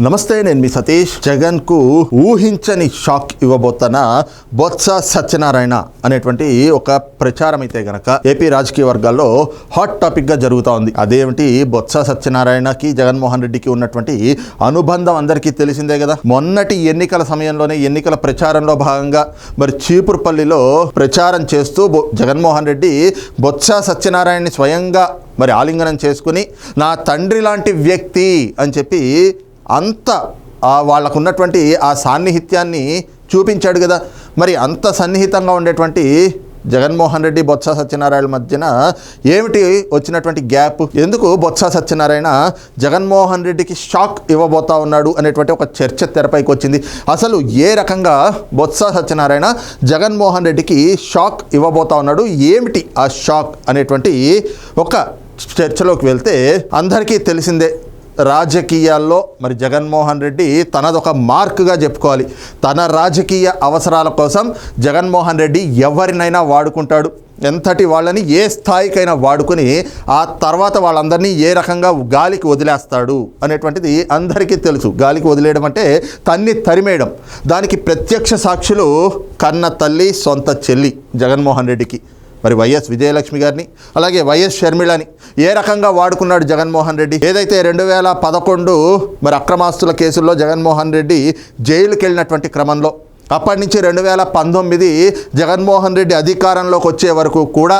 నమస్తే నేను మీ సతీష్. జగన్కు ఊహించని షాక్ ఇవ్వబోతున్న బొత్స సత్యనారాయణ అనేటువంటి ఒక ప్రచారం అయితే గనక ఏపీ రాజకీయ వర్గాల్లో హాట్ టాపిక్గా జరుగుతూ ఉంది. అదేమిటి? బొత్స సత్యనారాయణకి జగన్మోహన్ రెడ్డికి ఉన్నటువంటి అనుబంధం అందరికీ తెలిసిందే కదా. మొన్నటి ఎన్నికల సమయంలోనే ఎన్నికల ప్రచారంలో భాగంగా మరి చీపురుపల్లిలో ప్రచారం చేస్తూ బొ- జగన్మోహన్ రెడ్డి బొత్స సత్యనారాయణని స్వయంగా మరి ఆలింగనం చేసుకుని నా తండ్రి లాంటి వ్యక్తి అని చెప్పి అంత వాళ్ళకు ఉన్నటువంటి ఆ సాన్నిహిత్యాన్ని చూపించాడు కదా. మరి అంత సన్నిహితంగా ఉండేటువంటి జగన్మోహన్ రెడ్డి బొత్స సత్యనారాయణ మధ్యన ఏమిటి వచ్చినటువంటి గ్యాప్? ఎందుకు బొత్స సత్యనారాయణ జగన్మోహన్ రెడ్డికి షాక్ ఇవ్వబోతా ఉన్నాడు అనేటువంటి ఒక చర్చ తెరపైకి వచ్చింది. అసలు ఏ రకంగా బొత్స సత్యనారాయణ జగన్మోహన్ రెడ్డికి షాక్ ఇవ్వబోతా ఉన్నాడు? ఏమిటి ఆ షాక్ అనేటువంటి ఒక చర్చలోకి వెళ్తే అందరికీ తెలిసిందే రాజకీయాల్లో మరి జగన్మోహన్ రెడ్డి తనదొక మార్క్గా చెప్పుకోవాలి. తన రాజకీయ అవసరాల కోసం జగన్మోహన్ రెడ్డి ఎవరినైనా వాడుకుంటాడు. ఎంతటి వాళ్ళని ఏ స్థాయికైనా వాడుకుని ఆ తర్వాత వాళ్ళందరినీ ఏ రకంగా గాలికి వదిలేస్తాడు అనేటువంటిది అందరికీ తెలుసు. గాలికి వదిలేయడం అంటే తన్ని తరిమేయడం. దానికి ప్రత్యక్ష సాక్షులు కన్న తల్లి సొంత చెల్లి జగన్మోహన్ రెడ్డికి. మరి వైఎస్ విజయలక్ష్మి గారిని అలాగే వైఎస్ షర్మిళని ఏ రకంగా వాడుకున్నాడు జగన్మోహన్ రెడ్డి? ఏదైతే రెండు వేల పదకొండు మరి అక్రమాస్తుల కేసుల్లో జగన్మోహన్ రెడ్డి జైలుకి వెళ్ళినటువంటి క్రమంలో అప్పటి నుంచి రెండు వేల పంతొమ్మిది జగన్మోహన్ రెడ్డి అధికారంలోకి వచ్చే వరకు కూడా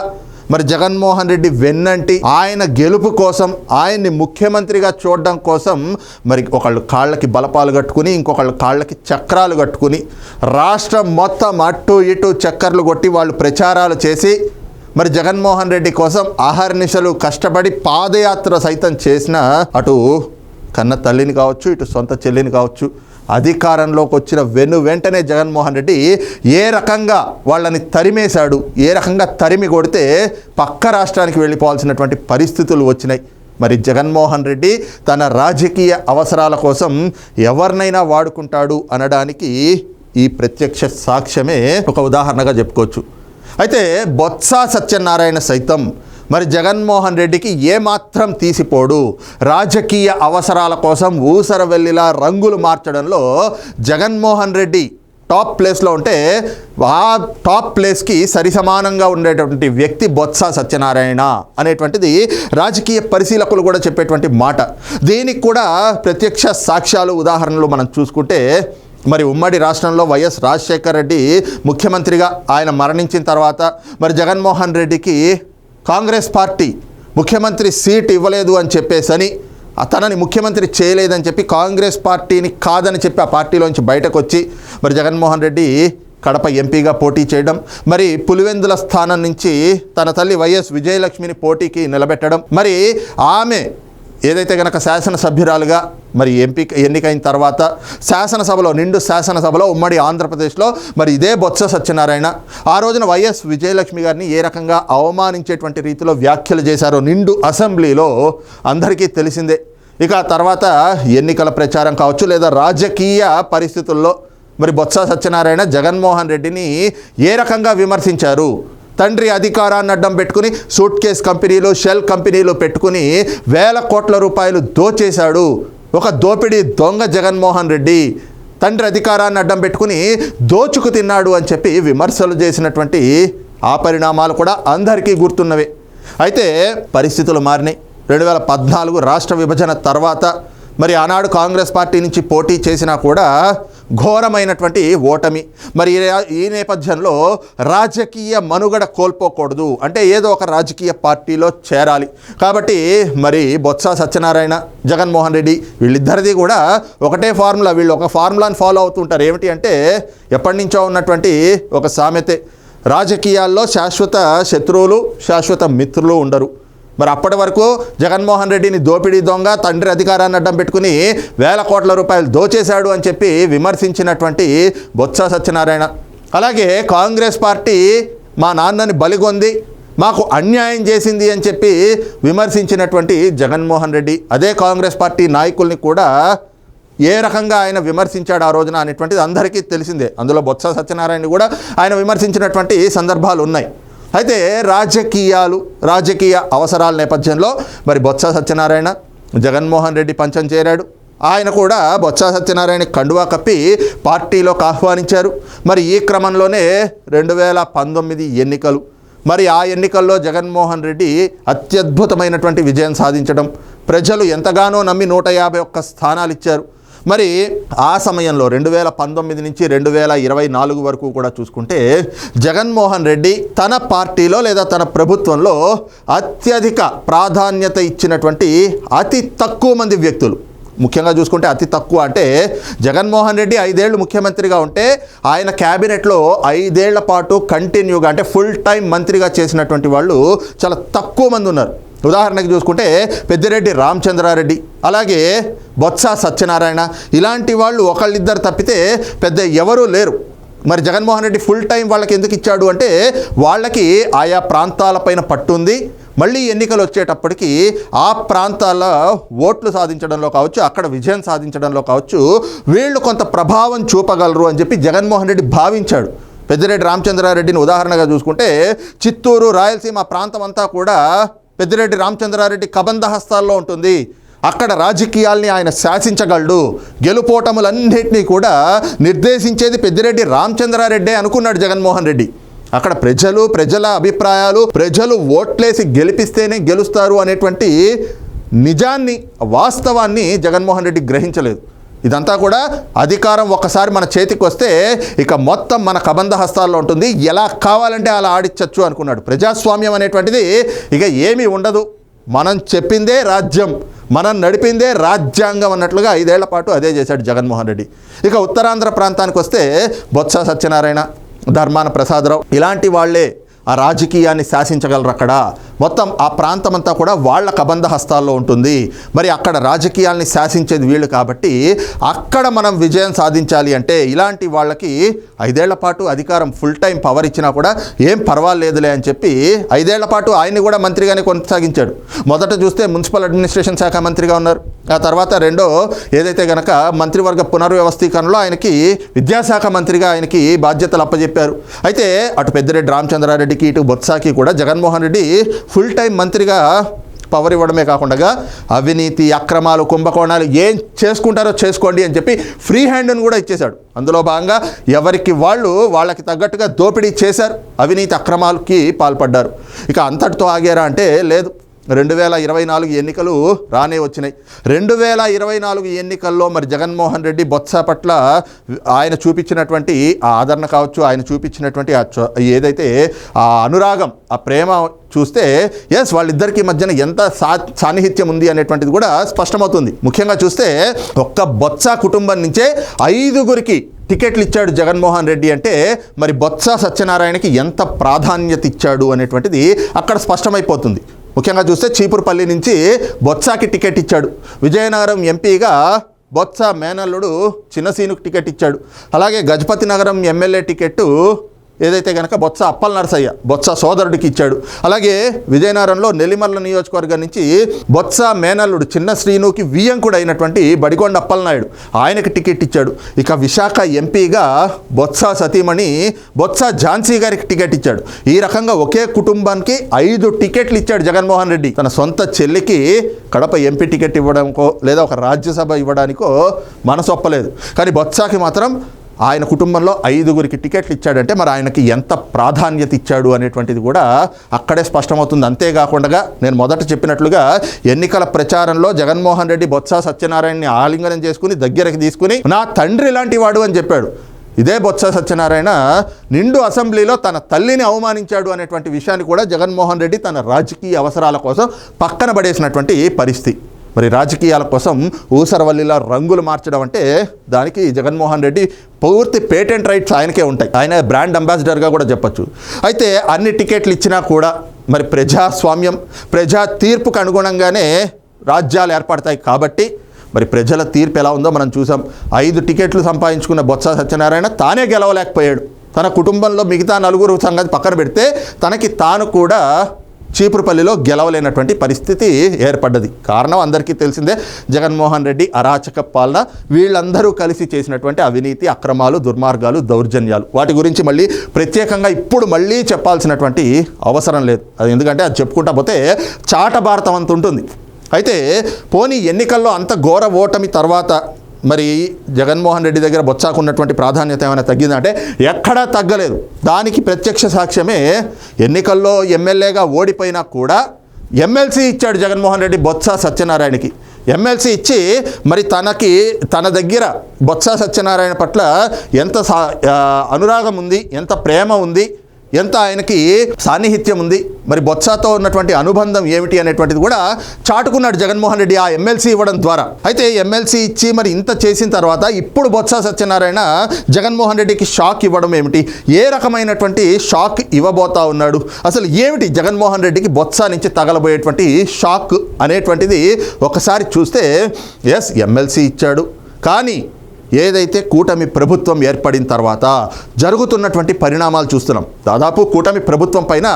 మరి జగన్మోహన్ రెడ్డి వెన్నంటి ఆయన గెలుపు కోసం ఆయన్ని ముఖ్యమంత్రిగా చూడడం కోసం మరి ఒకళ్ళు కాళ్ళకి బలపాలు కట్టుకుని ఇంకొకళ్ళు కాళ్ళకి చక్రాలు కట్టుకుని రాష్ట్రం మొత్తం అటు ఇటు చక్కర్లు కొట్టి వాళ్ళు ప్రచారాలు చేసి మరి జగన్మోహన్ రెడ్డి కోసం ఆహర్నిశలు కష్టపడి పాదయాత్ర సైతం చేసిన అటు కన్న తల్లిని కావచ్చు ఇటు సొంత చెల్లిని కావచ్చు అధికారంలోకి వచ్చిన వెను వెంటనే జగన్మోహన్ రెడ్డి ఏ రకంగా వాళ్ళని తరిమేశాడు ఏ రకంగా తరిమి కొడితే పక్క రాష్ట్రానికి వెళ్ళిపోవాల్సినటువంటి పరిస్థితులు వచ్చినాయి. మరి జగన్మోహన్ రెడ్డి తన రాజకీయ అవసరాల కోసం ఎవరినైనా వాడుకుంటాడు అనడానికి ఈ ప్రత్యక్ష సాక్ష్యమే ఒక ఉదాహరణగా చెప్పుకోవచ్చు. అయితే బొత్స సత్యనారాయణ సైతం మరి జగన్మోహన్ రెడ్డికి ఏమాత్రం తీసిపోడు. రాజకీయ అవసరాల కోసం ఊసర వెళ్ళిలా రంగులు మార్చడంలో జగన్మోహన్ రెడ్డి టాప్ ప్లేస్లో ఉంటే ఆ టాప్ ప్లేస్కి సరిసమానంగా ఉండేటువంటి వ్యక్తి బొత్స సత్యనారాయణ అనేటువంటిది రాజకీయ పరిశీలకులు కూడా చెప్పేటువంటి మాట. దీనికి కూడా ప్రత్యక్ష సాక్ష్యాలు ఉదాహరణలు మనం చూసుకుంటే మరి ఉమ్మడి రాష్ట్రంలో వైఎస్ రాజశేఖర్ రెడ్డి ముఖ్యమంత్రిగా ఆయన మరణించిన తర్వాత మరి జగన్మోహన్ రెడ్డికి కాంగ్రెస్ పార్టీ ముఖ్యమంత్రి సీట్ ఇవ్వలేదు అని చెప్పేసని తనని ముఖ్యమంత్రి చేయలేదని చెప్పి కాంగ్రెస్ పార్టీని కాదని చెప్పి ఆ పార్టీలోంచి బయటకు వచ్చి మరి జగన్మోహన్ రెడ్డి కడప ఎంపీగా పోటీ చేయడం మరి పులివెందుల స్థానం నుంచి తన తల్లి వైఎస్ విజయలక్ష్మిని పోటీకి నిలబెట్టడం మరి ఆమె ఏదైతే కనుక శాసనసభ్యురాలుగా మరి ఎంపీ ఎన్నికైన తర్వాత శాసనసభలో నిండు శాసనసభలో ఉమ్మడి ఆంధ్రప్రదేశ్లో మరి ఇదే బొత్స సత్యనారాయణ. ఆ రోజున వైఎస్ విజయలక్ష్మి గారిని ఏ రకంగా అవమానించేటువంటి రీతిలో వ్యాఖ్యలు చేశారో నిండు అసెంబ్లీలో అందరికీ తెలిసిందే. ఇక తర్వాత ఎన్నికల ప్రచారం కావచ్చు లేదా రాజకీయ పరిస్థితుల్లో మరి బొత్స సత్యనారాయణ జగన్మోహన్ రెడ్డిని ఏ రకంగా విమర్శించారు? తండ్రి అధికారాన్ని అడ్డం పెట్టుకుని సూట్ కేస్ కంపెనీలు షెల్ కంపెనీలు పెట్టుకుని వేల కోట్ల రూపాయలు దోచేశాడు ఒక దోపిడీ దొంగ జగన్మోహన్ రెడ్డి. తండ్రి అధికారాన్ని అడ్డం పెట్టుకుని దోచుకు తిన్నాడు అని చెప్పి విమర్శలు చేసినటువంటి ఆ పరిణామాలు కూడా అందరికీ గుర్తున్నవే. అయితే పరిస్థితులు మారినాయి. రెండు వేల పద్నాలుగు రాష్ట్ర విభజన తర్వాత మరి ఆనాడు కాంగ్రెస్ పార్టీ నుంచి పోటీ చేసినా కూడా ఘోరమైనటువంటి ఓటమి. మరి ఈ- నేపథ్యంలో రాజకీయ మనుగడ కోల్పోకూడదు. అంటే ఏదో ఒక రాజకీయ పార్టీలో చేరాలి. కాబట్టి మరి బొత్స సత్యనారాయణ జగన్మోహన్ రెడ్డి వీళ్ళిద్దరిది కూడా ఒకటే ఫార్ములా. వీళ్ళు ఒక ఫార్ములాని ఫాలో అవుతుంటారు. ఏమిటి అంటే ఎప్పటి నుంచో ఉన్నటువంటి ఒక సామెతే. రాజకీయాల్లో శాశ్వత శత్రువులు శాశ్వత మిత్రులు ఉండరు. మరి అప్పటి వరకు జగన్మోహన్ రెడ్డిని దోపిడీ దొంగ తండ్రి అధికారాన్ని అడ్డం పెట్టుకుని వేల కోట్ల రూపాయలు దోచేశాడు అని చెప్పి విమర్శించినటువంటి బొత్స సత్యనారాయణ. అలాగే కాంగ్రెస్ పార్టీ మా నాన్నని బలిగొంది మాకు అన్యాయం చేసింది అని చెప్పి విమర్శించినటువంటి జగన్మోహన్ రెడ్డి. అదే కాంగ్రెస్ పార్టీ నాయకుల్ని కూడా ఏ రకంగా ఆయన విమర్శించాడు ఆ రోజున అనేటువంటిది అందరికీ తెలిసిందే. అందులో బొత్స సత్యనారాయణ కూడా ఆయన విమర్శించినటువంటి సందర్భాలు ఉన్నాయి. అయితే రాజకీయాలు రాజకీయ అవసరాల నేపథ్యంలో మరి బొత్స సత్యనారాయణ జగన్మోహన్ రెడ్డి పంచం చేరాడు. ఆయన కూడా బొత్స సత్యనారాయణ కండువా కప్పి పార్టీలోకి ఆహ్వానించారు. మరి ఈ క్రమంలోనే రెండు వేల పంతొమ్మిది ఎన్నికలు. మరి ఆ ఎన్నికల్లో జగన్మోహన్ రెడ్డి అత్యద్భుతమైనటువంటి విజయం సాధించడం. ప్రజలు ఎంతగానో నమ్మి నూట యాభై ఒక్క స్థానాలు ఇచ్చారు. మరి ఆ సమయంలో రెండు వేల పంతొమ్మిది నుంచి రెండు వేల ఇరవై నాలుగు వరకు కూడా చూసుకుంటే జగన్మోహన్ రెడ్డి తన పార్టీలో లేదా తన ప్రభుత్వంలో అత్యధిక ప్రాధాన్యత ఇచ్చినటువంటి అతి తక్కువ మంది వ్యక్తులు. ముఖ్యంగా చూసుకుంటే అతి తక్కువ అంటే జగన్మోహన్ రెడ్డి ఐదేళ్ళు ముఖ్యమంత్రిగా ఉంటే ఆయన క్యాబినెట్లో ఐదేళ్ళ పాటు కంటిన్యూగా అంటే ఫుల్ టైం మంత్రిగా చేసినటువంటి వాళ్ళు చాలా తక్కువ మంది ఉన్నారు. ఉదాహరణకు చూసుకుంటే పెద్దిరెడ్డి రామచంద్రారెడ్డి అలాగే బొత్స సత్యనారాయణ ఇలాంటి వాళ్ళు ఒకళ్ళిద్దరు తప్పితే పెద్ద ఎవరూ లేరు. మరి జగన్మోహన్ రెడ్డి ఫుల్ టైం వాళ్ళకి ఎందుకు ఇచ్చాడు అంటే వాళ్ళకి ఆయా ప్రాంతాలపైన పట్టుంది మళ్ళీ ఎన్నికలు వచ్చేటప్పటికి ఆ ప్రాంతాల ఓట్లు సాధించడంలో కావచ్చు అక్కడ విజయం సాధించడంలో కావచ్చు వీళ్ళు కొంత ప్రభావం చూపగలరు అని చెప్పి జగన్మోహన్ రెడ్డి భావించాడు. పెద్దిరెడ్డి రామచంద్రారెడ్డిని ఉదాహరణగా చూసుకుంటే చిత్తూరు రాయలసీమ ప్రాంతం అంతా కూడా పెద్దిరెడ్డి రామచంద్రారెడ్డి కబంధ హస్తాల్లో ఉంటుంది. అక్కడ రాజకీయాల్ని ఆయన శాసించగలడు. గెలుపోటములన్నింటినీ కూడా నిర్దేశించేది పెద్దిరెడ్డి రామచంద్రారెడ్డే అనుకున్నాడు జగన్మోహన్ రెడ్డి. అక్కడ ప్రజలు ప్రజల అభిప్రాయాలు ప్రజలు ఓట్లేసి గెలిపిస్తేనే గెలుస్తారు అనేటువంటి నిజాన్ని వాస్తవాన్ని జగన్మోహన్ రెడ్డి గ్రహించలేదు. ఇదంతా కూడా అధికారం ఒక్కసారి మన చేతికి వస్తే ఇక మొత్తం మన కబంధ హస్తాల్లో ఉంటుంది. ఎలా కావాలంటే అలా ఆడిచ్చచ్చు అనుకున్నాడు. ప్రజాస్వామ్యం అనేటువంటిది ఇక ఏమీ ఉండదు. మనం చెప్పిందే రాజ్యం. మనం నడిపిందే రాజ్యాంగం అన్నట్లుగా ఐదేళ్ళ పాటు అదే చేశాడు జగన్మోహన్ రెడ్డి. ఇక ఉత్తరాంధ్ర ప్రాంతానికి వస్తే బొత్స సత్యనారాయణ ధర్మాన ప్రసాదరావు ఇలాంటి వాళ్ళే ఆ రాజకీయాన్ని శాసించగలరు అక్కడ. మొత్తం ఆ ప్రాంతం అంతా కూడా వాళ్ళ కబంధ హస్తాల్లో ఉంటుంది. మరి అక్కడ రాజకీయాల్ని శాసించేది వీళ్ళు కాబట్టి అక్కడ మనం విజయం సాధించాలి అంటే ఇలాంటి వాళ్ళకి ఐదేళ్ళ పాటు అధికారం ఫుల్ టైం పవర్ ఇచ్చినా కూడా ఏం పర్వాలేదులే అని చెప్పి ఐదేళ్ళ పాటు ఆయన్ని కూడా మంత్రిగానే కొనసాగించాడు. మొదట చూస్తే మున్సిపల్ అడ్మినిస్ట్రేషన్ శాఖ మంత్రిగా ఉన్నారు. ఆ తర్వాత రెండో ఏదైతే గనక మంత్రివర్గ పునర్వ్యవస్థీకరణలో ఆయనకి విద్యాశాఖ మంత్రిగా ఆయనకి బాధ్యతలు అప్పజెప్పారు. అయితే అటు పెద్దిరెడ్డి రామచంద్రారెడ్డికి ఇటు బొత్సాకి కూడా జగన్మోహన్ రెడ్డి ఫుల్ టైం మంత్రిగా పవర్ ఇవ్వడమే కాకుండా అవినీతి అక్రమాలు కుంభకోణాలు ఏం చేసుకుంటారో చేసుకోండి అని చెప్పి ఫ్రీ హ్యాండ్ను కూడా ఇచ్చేశాడు. అందులో భాగంగా ఎవరికి వాళ్ళు వాళ్ళకి తగ్గట్టుగా దోపిడీ చేశారు. అవినీతి అక్రమాలకి పాల్పడ్డారు. ఇక అంతటితో ఆగారా అంటే లేదు. రెండు వేల ఇరవై నాలుగు ఎన్నికలు రానే వచ్చినాయి. రెండు వేల ఇరవై నాలుగు ఎన్నికల్లో మరి జగన్మోహన్ రెడ్డి బొత్స పట్ల ఆయన చూపించినటువంటి ఆ ఆదరణ కావచ్చు ఆయన చూపించినటువంటి ఆ ఏదైతే ఆ అనురాగం ఆ ప్రేమ చూస్తే ఎస్ వాళ్ళిద్దరికీ మధ్యన ఎంత సా సాన్నిహిత్యం ఉంది అనేటువంటిది కూడా స్పష్టమవుతుంది. ముఖ్యంగా చూస్తే ఒక్క బొత్స కుటుంబం నుంచే ఐదుగురికి టికెట్లు ఇచ్చాడు జగన్మోహన్ రెడ్డి అంటే మరి బొత్స సత్యనారాయణకి ఎంత ప్రాధాన్యత ఇచ్చాడు అనేటువంటిది అక్కడ స్పష్టమైపోతుంది. ముఖ్యంగా చూస్తే చీపురుపల్లి నుంచి బొత్సాకి టికెట్ ఇచ్చాడు. విజయనగరం ఎంపీగా బొత్స మేనల్లుడు చిన్నసీనుకు టికెట్ ఇచ్చాడు. అలాగే గజపతి నగరం ఎమ్మెల్యే టికెట్టు ఏదైతే కనుక బొత్స అప్పల్ నరసయ్య బొత్స సోదరుడికి ఇచ్చాడు. అలాగే విజయనగరంలో నెల్లిమర్ల నియోజకవర్గం నుంచి బొత్స మేనల్లుడు చిన్న శ్రీనుకి వియంకుడు అయినటువంటి బడికొండ అప్పలనాయుడు ఆయనకి టికెట్ ఇచ్చాడు. ఇక విశాఖ ఎంపీగా బొత్స సతీమణి బొత్స ఝాన్సీ గారికి టికెట్ ఇచ్చాడు. ఈ రకంగా ఒకే కుటుంబానికి ఐదు టికెట్లు ఇచ్చాడు జగన్మోహన్ రెడ్డి. తన సొంత చెల్లికి కడప ఎంపీ టికెట్ ఇవ్వడానికో లేదా ఒక రాజ్యసభ ఇవ్వడానికో మనసు ఒప్పలేదు కానీ బొత్సాకి మాత్రం ఆయన కుటుంబంలో ఐదుగురికి టికెట్లు ఇచ్చాడంటే మరి ఆయనకి ఎంత ప్రాధాన్యత ఇచ్చాడు అనేటువంటిది కూడా అక్కడే స్పష్టమవుతుంది. అంతేకాకుండా నేను మొదట చెప్పినట్లుగా ఎన్నికల ప్రచారంలో జగన్మోహన్ రెడ్డి బొత్స సత్యనారాయణని ఆలింగనం చేసుకుని దగ్గరికి తీసుకుని నా తండ్రి లాంటి వాడు అని చెప్పాడు. ఇదే బొత్స సత్యనారాయణ నిండు అసెంబ్లీలో తన తల్లిని అవమానించాడు అనేటువంటి విషయాన్ని కూడా జగన్మోహన్ రెడ్డి తన రాజకీయ అవసరాల కోసం పక్కన పడేసినటువంటి పరిస్థితి. మరి రాజకీయాల కోసం ఊసరవల్లిలా రంగులు మార్చడం అంటే దానికి జగన్మోహన్ రెడ్డి పూర్తి పేటెంట్ రైట్స్ ఆయనకే ఉంటాయి. ఆయన బ్రాండ్ అంబాసిడర్గా కూడా చెప్పొచ్చు. అయితే అన్ని టికెట్లు ఇచ్చినా కూడా మరి ప్రజాస్వామ్యం ప్రజా తీర్పుకు అనుగుణంగానే రాజ్యాలు ఏర్పడతాయి కాబట్టి మరి ప్రజల తీర్పు ఎలా ఉందో మనం చూసాం. ఐదు టికెట్లు సంపాదించుకున్న బొత్స సత్యనారాయణ తానే గెలవలేకపోయాడు. తన కుటుంబంలో మిగతా నలుగురు సంగతి పక్కన పెడితే తనకి తాను కూడా చీపురుపల్లిలో గెలవలేనటువంటి పరిస్థితి ఏర్పడ్డది. కారణం అందరికీ తెలిసిందే జగన్మోహన్ రెడ్డి అరాచక పాలన వీళ్ళందరూ కలిసి చేసినటువంటి అవినీతి అక్రమాలు దుర్మార్గాలు దౌర్జన్యాలు. వాటి గురించి మళ్ళీ ప్రత్యేకంగా ఇప్పుడు మళ్ళీ చెప్పాల్సినటువంటి అవసరం లేదు. అది ఎందుకంటే అది చెప్పుకుంటా పోతే చాట భారతం అంత ఉంటుంది. అయితే పోనీ ఎన్నికల్లో అంత ఘోర ఓటమి తర్వాత మరి జగన్మోహన్ రెడ్డి దగ్గర బొత్సాకు ఉన్నటువంటి ప్రాధాన్యత ఏమైనా తగ్గిందంటే ఎక్కడా తగ్గలేదు. దానికి ప్రత్యక్ష సాక్ష్యమే ఎన్నికల్లో ఎమ్మెల్యేగా ఓడిపోయినా కూడా ఎమ్మెల్సీ ఇచ్చాడు జగన్మోహన్ రెడ్డి బొత్స సత్యనారాయణకి. ఎమ్మెల్సీ ఇచ్చి మరి తనకి తన దగ్గర బొత్స సత్యనారాయణ పట్ల ఎంత సా- అనురాగం ఉంది ఎంత ప్రేమ ఉంది ఎంత ఆయనకి సాన్నిహిత్యం ఉంది? మరి బొత్సాతో ఉన్నటువంటి అనుబంధం ఏమిటి అనేటువంటిది కూడా చాటుకున్నాడు జగన్మోహన్ రెడ్డి ఆ ఎమ్మెల్సీ ఇవ్వడం ద్వారా. అయితే ఎమ్మెల్సీ ఇచ్చి మరి ఇంత చేసిన తర్వాత ఇప్పుడు బొత్స సత్యనారాయణ జగన్మోహన్ రెడ్డికి షాక్ ఇవ్వడం ఏమిటి? ఏ రకమైనటువంటి షాక్ ఇవ్వబోతా ఉన్నాడు? అసలు ఏమిటి జగన్మోహన్ రెడ్డికి బొత్స నుంచి తగలబోయేటువంటి షాక్ అనేటువంటిది ఒకసారి చూస్తే ఎస్ ఎమ్మెల్సీ ఇచ్చాడు. కానీ ఏదైతే కూటమి ప్రభుత్వం ఏర్పడిన తర్వాత జరుగుతున్నటువంటి పరిణామాలు చూస్తున్నాం. దాదాపు కూటమి ప్రభుత్వం పైన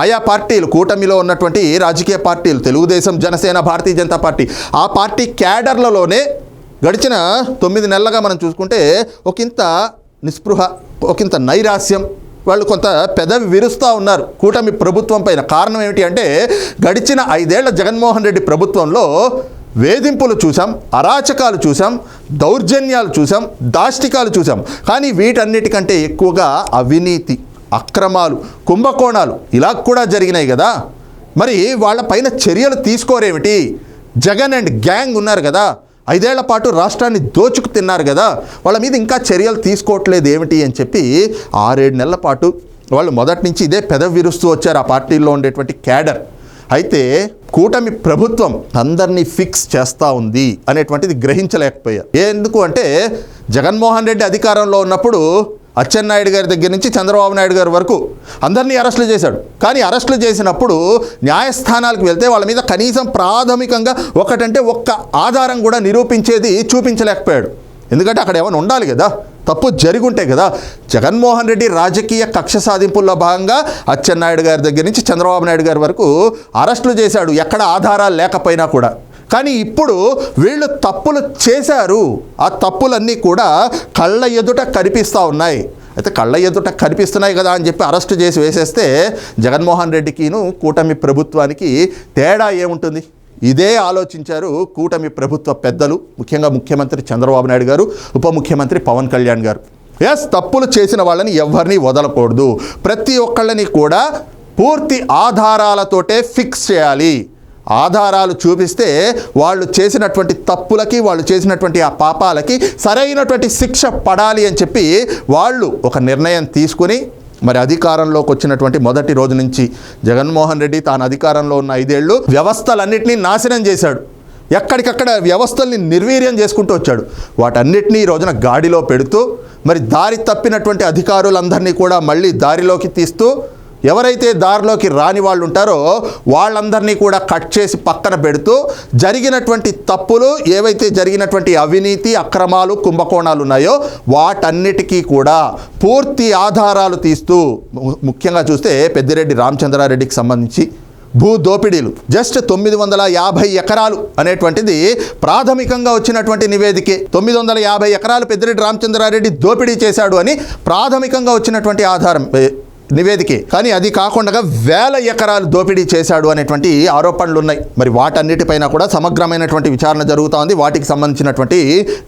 ఆయా పార్టీలు కూటమిలో ఉన్నటువంటి రాజకీయ పార్టీలు తెలుగుదేశం జనసేన భారతీయ జనతా పార్టీ ఆ పార్టీ క్యాడర్లలోనే గడిచిన తొమ్మిది నెలలుగా మనం చూసుకుంటే ఒకంత నిస్పృహ ఒకంత నైరాస్యం వాళ్ళు కొంత పెదవి విరుస్తూ ఉన్నారు కూటమి ప్రభుత్వం పైన. కారణం ఏమిటి అంటే గడిచిన ఐదేళ్ళ జగన్మోహన్ రెడ్డి ప్రభుత్వంలో వేధింపులు చూసాం అరాచకాలు చూసాం దౌర్జన్యాలు చూసాం దాష్టికాలు చూసాం కానీ వీటన్నిటికంటే ఎక్కువగా అవినీతి అక్రమాలు కుంభకోణాలు ఇలా కూడా జరిగినాయి కదా. మరి వాళ్ళ పైన చర్యలు తీసుకోరేమిటి? జగన్ అండ్ గ్యాంగ్ ఉన్నారు కదా. ఐదేళ్ళ పాటు రాష్ట్రాన్ని దోచుకు తిన్నారు కదా. వాళ్ళ మీద ఇంకా చర్యలు తీసుకోవట్లేదు ఏమిటి అని చెప్పి ఆరేడు నెలల పాటు వాళ్ళు మొదటి నుంచి ఇదే పెదవి విరుస్తూ వచ్చారు ఆ పార్టీలో ఉండేటువంటి క్యాడర్. అయితే కూటమి ప్రభుత్వం అందరినీ ఫిక్స్ చేస్తూ ఉంది అనేటువంటిది గ్రహించలేకపోయారు. ఎందుకు అంటే జగన్మోహన్ రెడ్డి అధికారంలో ఉన్నప్పుడు అచ్చెన్నాయుడు గారి దగ్గర నుంచి చంద్రబాబు నాయుడు గారి వరకు అందరినీ అరెస్టులు చేశాడు. కానీ అరెస్టులు చేసినప్పుడు న్యాయస్థానాలకు వెళ్తే వాళ్ళ మీద కనీసం ప్రాథమికంగా ఒకటంటే ఒక్క ఆధారం కూడా నిరూపించేది చూపించలేకపోయాడు. ఎందుకంటే అక్కడ ఏమైనా ఉండాలి కదా. తప్పు జరుగుంటే కదా జగన్మోహన్ రెడ్డి రాజకీయ కక్ష సాధింపుల్లో భాగంగా అచ్చెన్నాయుడు గారి దగ్గర నుంచి చంద్రబాబు నాయుడు గారి వరకు అరెస్టులు చేశాడు ఎక్కడ ఆధారాలు లేకపోయినా కూడా. కానీ ఇప్పుడు వీళ్ళు తప్పులు చేశారు. ఆ తప్పులన్నీ కూడా కళ్ళ ఎదుట కనిపిస్తూ ఉన్నాయి. అయితే కళ్ళ ఎదుట కనిపిస్తున్నాయి కదా అని చెప్పి అరెస్ట్ చేసి వేసేస్తే జగన్మోహన్ రెడ్డికిను కూటమి ప్రభుత్వానికి తేడా ఏముంటుంది? ఇదే ఆలోచించారు కూటమి ప్రభుత్వ పెద్దలు ముఖ్యంగా ముఖ్యమంత్రి చంద్రబాబు నాయుడు గారు ఉప ముఖ్యమంత్రి పవన్ కళ్యాణ్ గారు. ఎస్ తప్పులు చేసిన వాళ్ళని ఎవరిని వదలకూడదు. ప్రతి ఒక్కళ్ళని కూడా పూర్తి ఆధారాలతోటే ఫిక్స్ చేయాలి. ఆధారాలు చూపిస్తే వాళ్ళు చేసినటువంటి తప్పులకి వాళ్ళు చేసినటువంటి ఆ పాపాలకి సరైనటువంటి శిక్ష పడాలి అని చెప్పి వాళ్ళు ఒక నిర్ణయం తీసుకుని మరి అధికారంలోకి వచ్చినటువంటి మొదటి రోజు నుంచి జగన్మోహన్ రెడ్డి తాను అధికారంలో ఉన్న ఐదేళ్ళు వ్యవస్థలన్నింటినీ నాశనం చేశాడు. ఎక్కడికక్కడ వ్యవస్థల్ని నిర్వీర్యం చేసుకుంటూ వచ్చాడు. వాటన్నిటినీ ఈ రోజున గాడిలో పెడుతూ మరి దారి తప్పినటువంటి అధికారులందరినీ కూడా మళ్ళీ దారిలోకి తీస్తూ ఎవరైతే దారిలోకి రాని వాళ్ళు ఉంటారో వాళ్ళందరినీ కూడా కట్ చేసి పక్కన పెడుతూ జరిగినటువంటి తప్పులు ఏవైతే జరిగినటువంటి అవినీతి అక్రమాలు కుంభకోణాలు ఉన్నాయో వాటన్నిటికీ కూడా పూర్తి ఆధారాలు తీస్తూ ముఖ్యంగా చూస్తే పెద్దిరెడ్డి రామచంద్రారెడ్డికి సంబంధించి భూ దోపిడీలు. జస్ట్ తొమ్మిది వందల యాభై ఎకరాలు అనేటువంటిది ప్రాథమికంగా వచ్చినటువంటి నివేదికే. తొమ్మిది వందల యాభై ఎకరాలు పెద్దిరెడ్డి రామచంద్రారెడ్డి దోపిడీ చేశాడు అని ప్రాథమికంగా వచ్చినటువంటి ఆధారం. నివేదికే. కానీ అది కాకుండా వేల ఎకరాలు దోపిడీ చేశాడు అనేటువంటి ఆరోపణలు ఉన్నాయి. మరి వాటన్నిటిపైన కూడా సమగ్రమైనటువంటి విచారణ జరుగుతూ ఉంది. వాటికి సంబంధించినటువంటి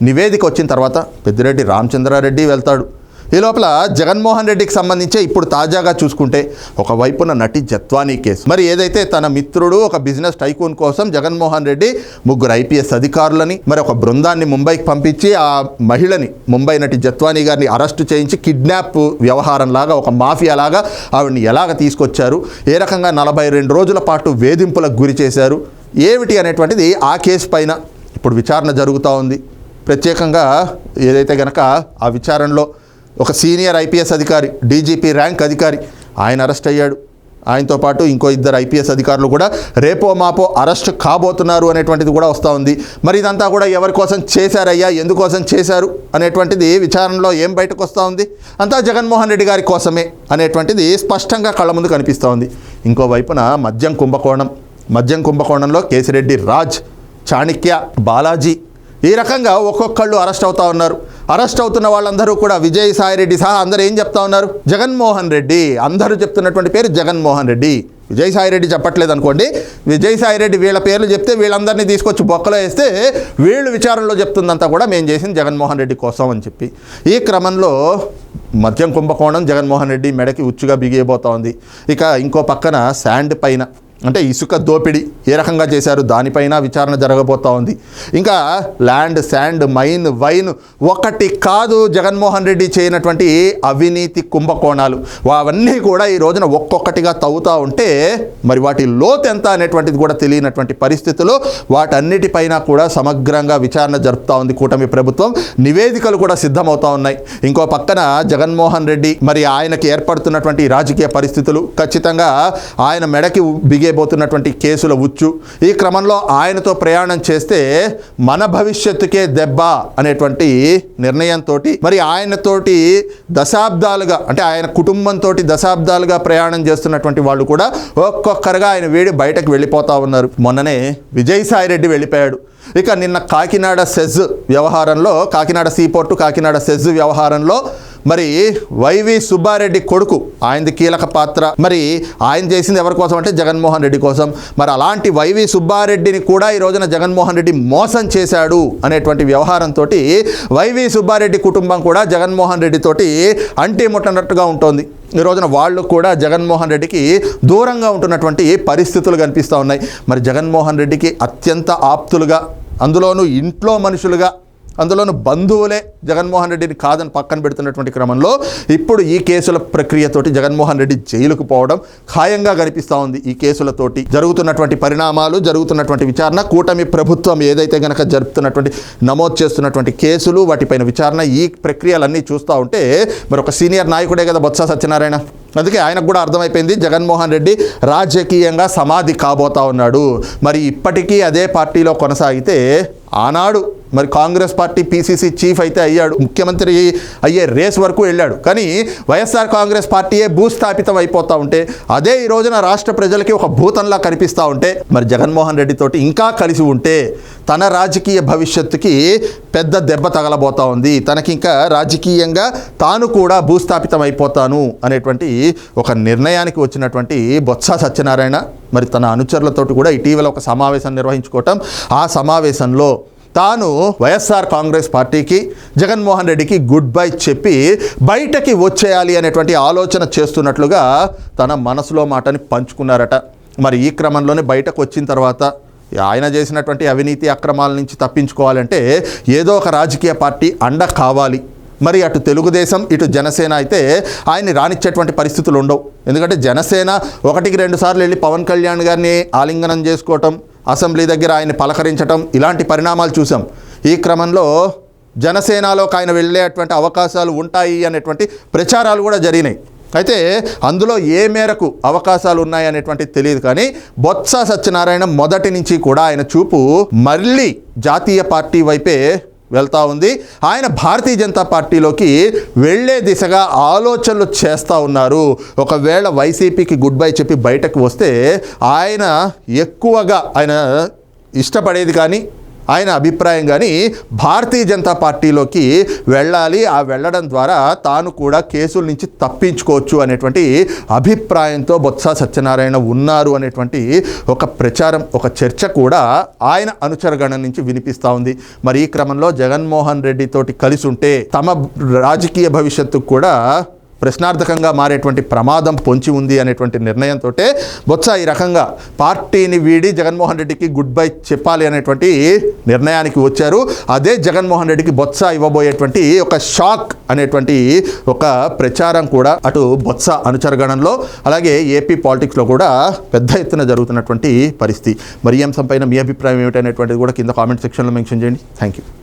నివేదిక వచ్చిన తర్వాత పెద్దిరెడ్డి రామచంద్రారెడ్డి వెళ్తాడు. ఈ లోపల జగన్మోహన్ రెడ్డికి సంబంధించే ఇప్పుడు తాజాగా చూసుకుంటే ఒకవైపున నటి జత్వానీ కేసు. మరి ఏదైతే తన మిత్రుడు ఒక బిజినెస్ టైకూన్ కోసం జగన్మోహన్ రెడ్డి ముగ్గురు ఐపీఎస్ అధికారులని మరి ఒక బృందాన్ని ముంబైకి పంపించి ఆ మహిళని ముంబై నటి జత్వానీ గారిని అరెస్టు చేయించి కిడ్నాప్ వ్యవహారం లాగా ఒక మాఫియా లాగా ఆవిడని ఎలాగ తీసుకొచ్చారు? ఏ రకంగా నలభై రెండు రోజుల పాటు వేధింపులకు గురి చేశారు? ఏమిటి అనేటువంటిది ఆ కేసు పైన ఇప్పుడు విచారణ జరుగుతూ ఉంది. ప్రత్యేకంగా ఏదైతే గనక ఆ విచారణలో ఒక సీనియర్ ఐపీఎస్ అధికారి డీజీపీ ర్యాంక్ అధికారి ఆయన అరెస్ట్ అయ్యాడు. ఆయనతో పాటు ఇంకో ఇద్దరు ఐపీఎస్ అధికారులు కూడా రేపో మాపో అరెస్ట్ కాబోతున్నారు అనేటువంటిది కూడా వస్తూ ఉంది. మరి ఇదంతా కూడా ఎవరి కోసం చేశారయ్యా? ఎందుకోసం చేశారు? అనేటువంటిది విచారణలో ఏం బయటకు వస్తూ ఉంది? అంతా జగన్మోహన్ రెడ్డి గారి కోసమే అనేటువంటిది స్పష్టంగా కళ్ళ ముందు కనిపిస్తూ ఉంది. ఇంకో వైపున మద్యం కుంభకోణం మద్యం కుంభకోణంలో కేసిరెడ్డి రాజ్ చాణిక్య బాలాజీ ఈ రకంగా ఒక్కొక్కళ్ళు అరెస్ట్ అవుతా ఉన్నారు. అరెస్ట్ అవుతున్న వాళ్ళందరూ కూడా విజయ్ రెడ్డి సహా అందరూ ఏం చెప్తా ఉన్నారు? జగన్మోహన్ రెడ్డి. అందరూ చెప్తున్నటువంటి పేరు జగన్మోహన్ రెడ్డి. విజయసాయిరెడ్డి చెప్పట్లేదు అనుకోండి. విజయసాయిరెడ్డి వీళ్ళ పేర్లు చెప్తే వీళ్ళందరినీ తీసుకొచ్చి బొక్కలో వేస్తే వీళ్ళు విచారణలో చెప్తుందంతా కూడా మేము చేసింది జగన్మోహన్ రెడ్డి కోసం అని చెప్పి. ఈ క్రమంలో మద్యం కుంభకోణం జగన్మోహన్ రెడ్డి మెడకి ఉచ్చుగా బిగియబోతా ఉంది ఇక ఇంకో పక్కన శాండ్ పైన అంటే ఇసుక దోపిడీ ఏ రకంగా చేశారు? దానిపైన విచారణ జరగబోతా ఉంది. ఇంకా ల్యాండ్ శాండ్ మైన్ వైన్ ఒకటి కాదు జగన్మోహన్ రెడ్డి చేయనటువంటి అవినీతి కుంభకోణాలు. అవన్నీ కూడా ఈ రోజున ఒక్కొక్కటిగా తవ్వుతూ ఉంటే మరి వాటి లోతు ఎంత అనేటువంటిది కూడా తెలియనటువంటి పరిస్థితుల్లో వాటన్నిటిపైన కూడా సమగ్రంగా విచారణ జరుపుతూ ఉంది కూటమి ప్రభుత్వం. నివేదికలు కూడా సిద్ధమవుతూ ఉన్నాయి. ఇంకో పక్కన జగన్మోహన్ రెడ్డి మరి ఆయనకి ఏర్పడుతున్నటువంటి రాజకీయ పరిస్థితులు. ఖచ్చితంగా ఆయన మెడకి చేయబోతున్నటువంటి కేసుల ఉచ్చు. ఈ క్రమంలో ఆయనతో ప్రయాణం చేస్తే మన భవిష్యత్తుకే దెబ్బ అనేటువంటి నిర్ణయంతో మరి ఆయనతోటి దశాబ్దాలుగా అంటే ఆయన కుటుంబంతో దశాబ్దాలుగా ప్రయాణం చేస్తున్నటువంటి వాళ్ళు కూడా ఒక్కొక్కరుగా ఆయన వేడి బయటకు వెళ్ళిపోతా ఉన్నారు. మొన్ననే విజయసాయి రెడ్డి వెళ్ళిపోయాడు. ఇక నిన్న కాకినాడ సెజ్ వ్యవహారంలో కాకినాడ సీపోర్టు కాకినాడ సెజ్ వ్యవహారంలో మరి వైవి సుబ్బారెడ్డి కొడుకు ఆయనది కీలక పాత్ర. మరి ఆయన చేసింది ఎవరి కోసం అంటే జగన్మోహన్ రెడ్డి కోసం. మరి అలాంటి వైవి సుబ్బారెడ్డిని కూడా ఈ రోజున జగన్మోహన్ రెడ్డి మోసం చేశాడు అనేటువంటి వ్యవహారంతో వైవి సుబ్బారెడ్డి కుటుంబం కూడా జగన్మోహన్ రెడ్డితోటి అంటే ముట్టనట్టుగా ఉంటుంది. ఈ రోజున వాళ్ళు కూడా జగన్మోహన్ రెడ్డికి దూరంగా ఉంటున్నటువంటి పరిస్థితులు కనిపిస్తూ ఉన్నాయి. మరి జగన్మోహన్ రెడ్డికి అత్యంత ఆప్తులుగా అందులోనూ ఇంట్లో మనుషులుగా అందులోనూ బంధువులే జగన్మోహన్ రెడ్డిని కాదని పక్కన పెడుతున్నటువంటి క్రమంలో ఇప్పుడు ఈ కేసుల ప్రక్రియతోటి జగన్మోహన్ రెడ్డి జైలుకు పోవడం ఖాయంగా కనిపిస్తూ ఉంది. ఈ కేసులతోటి జరుగుతున్నటువంటి పరిణామాలు జరుగుతున్నటువంటి విచారణ కూటమి ప్రభుత్వం ఏదైతే గనక జరుపుతున్నటువంటి నమోదు చేస్తున్నటువంటి కేసులు వాటిపైన విచారణ ఈ ప్రక్రియలన్నీ చూస్తూ ఉంటే మరొక సీనియర్ నాయకుడే కదా బొత్స సత్యనారాయణ. అందుకే ఆయనకు కూడా అర్థమైపోయింది జగన్మోహన్ రెడ్డి రాజకీయంగా సమాధి కాబోతా ఉన్నాడు. మరి ఇప్పటికీ అదే పార్టీలో కొనసాగితే ఆనాడు మరి కాంగ్రెస్ పార్టీ పీసీసీ చీఫ్ అయితే అయ్యాడు. ముఖ్యమంత్రి అయ్యే రేస్ వరకు వెళ్ళాడు. కానీ వైఎస్ఆర్ కాంగ్రెస్ పార్టీయే భూస్థాపితం అయిపోతూ ఉంటే అదే ఈ రోజున రాష్ట్ర ప్రజలకి ఒక భూతంలా కనిపిస్తూ ఉంటే మరి జగన్మోహన్ రెడ్డితోటి ఇంకా కలిసి ఉంటే తన రాజకీయ భవిష్యత్తుకి పెద్ద దెబ్బ తగలబోతా ఉంది. తనకి ఇంకా రాజకీయంగా తాను కూడా భూస్థాపితం అయిపోతాను అనేటువంటి ఒక నిర్ణయానికి వచ్చినటువంటి బొత్స సత్యనారాయణ మరి తన అనుచరులతోటి కూడా ఇటీవల ఒక సమావేశం నిర్వహించుకోవటం ఆ సమావేశంలో తాను వైఎస్ఆర్ కాంగ్రెస్ పార్టీకి జగన్మోహన్ రెడ్డికి గుడ్ బై చెప్పి బయటకి వచ్చేయాలి అనేటువంటి ఆలోచన చేస్తున్నట్లుగా తన మనసులో మాటని పంచుకున్నారట. మరి ఈ క్రమంలోనే బయటకు వచ్చిన తర్వాత ఆయన చేసినటువంటి అవినీతి అక్రమాల నుంచి తప్పించుకోవాలంటే ఏదో ఒక రాజకీయ పార్టీ అండ కావాలి. మరి అటు తెలుగుదేశం ఇటు జనసేన అయితే ఆయన్ని రానిచ్చేటువంటి పరిస్థితులు ఉండవు. ఎందుకంటే జనసేన ఒకటికి రెండు సార్లు వెళ్ళి పవన్ కళ్యాణ్ గారిని ఆలింగనం చేసుకోవటం అసెంబ్లీ దగ్గర ఆయన్ని పలకరించటం ఇలాంటి పరిణామాలు చూసాం ఈ క్రమంలో జనసేనలోకి ఆయన వెళ్ళేటువంటి అవకాశాలు ఉంటాయి అనేటువంటి ప్రచారాలు కూడా జరిగినాయి. అయితే అందులో ఏ మేరకు అవకాశాలు ఉన్నాయనేటువంటిది తెలియదు కానీ బొత్స సత్యనారాయణ మొదటి నుంచి కూడా ఆయన చూపు మళ్ళీ జాతీయ పార్టీ వైపే వెళ్తూ ఉంది. ఆయన భారతీయ జనతా పార్టీలోకి వెళ్ళే దిశగా ఆలోచనలు చేస్తూ ఉన్నారు. ఒకవేళ వైసీపీకి గుడ్ బై చెప్పి బయటకు వస్తే ఆయన ఎక్కువగా ఆయన ఇష్టపడేది కానీ ఆయన అభిప్రాయం కానీ భారతీయ జనతా పార్టీలోకి వెళ్ళాలి. ఆ వెళ్ళడం ద్వారా తాను కూడా కేసుల నుంచి తప్పించుకోవచ్చు అనేటువంటి అభిప్రాయంతో బొత్స సత్యనారాయణ ఉన్నారు అనేటువంటి ఒక ప్రచారం ఒక చర్చ కూడా ఆయన అనుచరగణ నుంచి వినిపిస్తూ ఉంది. మరి ఈ క్రమంలో జగన్మోహన్ రెడ్డితోటి కలిసి ఉంటే తమ రాజకీయ భవిష్యత్తుకు కూడా ప్రశ్నార్థకంగా మారేటువంటి ప్రమాదం పొంచి ఉంది అనేటువంటి నిర్ణయంతో బొత్స ఈ రకంగా పార్టీని వీడి జగన్మోహన్ రెడ్డికి గుడ్ బై చెప్పాలి అనేటువంటి నిర్ణయానికి వచ్చారు. అదే జగన్మోహన్ రెడ్డికి బొత్స ఇవ్వబోయేటువంటి ఒక షాక్ అనేటువంటి ఒక ప్రచారం కూడా అటు బొత్స అనుచరగణంలో అలాగే ఏపీ పాలిటిక్స్లో కూడా పెద్ద ఎత్తున జరుగుతున్నటువంటి పరిస్థితి. మరి ఈ అంశంపైన మీ అభిప్రాయం ఏమిటనేటువంటిది కూడా కింద కామెంట్ సెక్షన్లో మెన్షన్ చేయండి. Thank you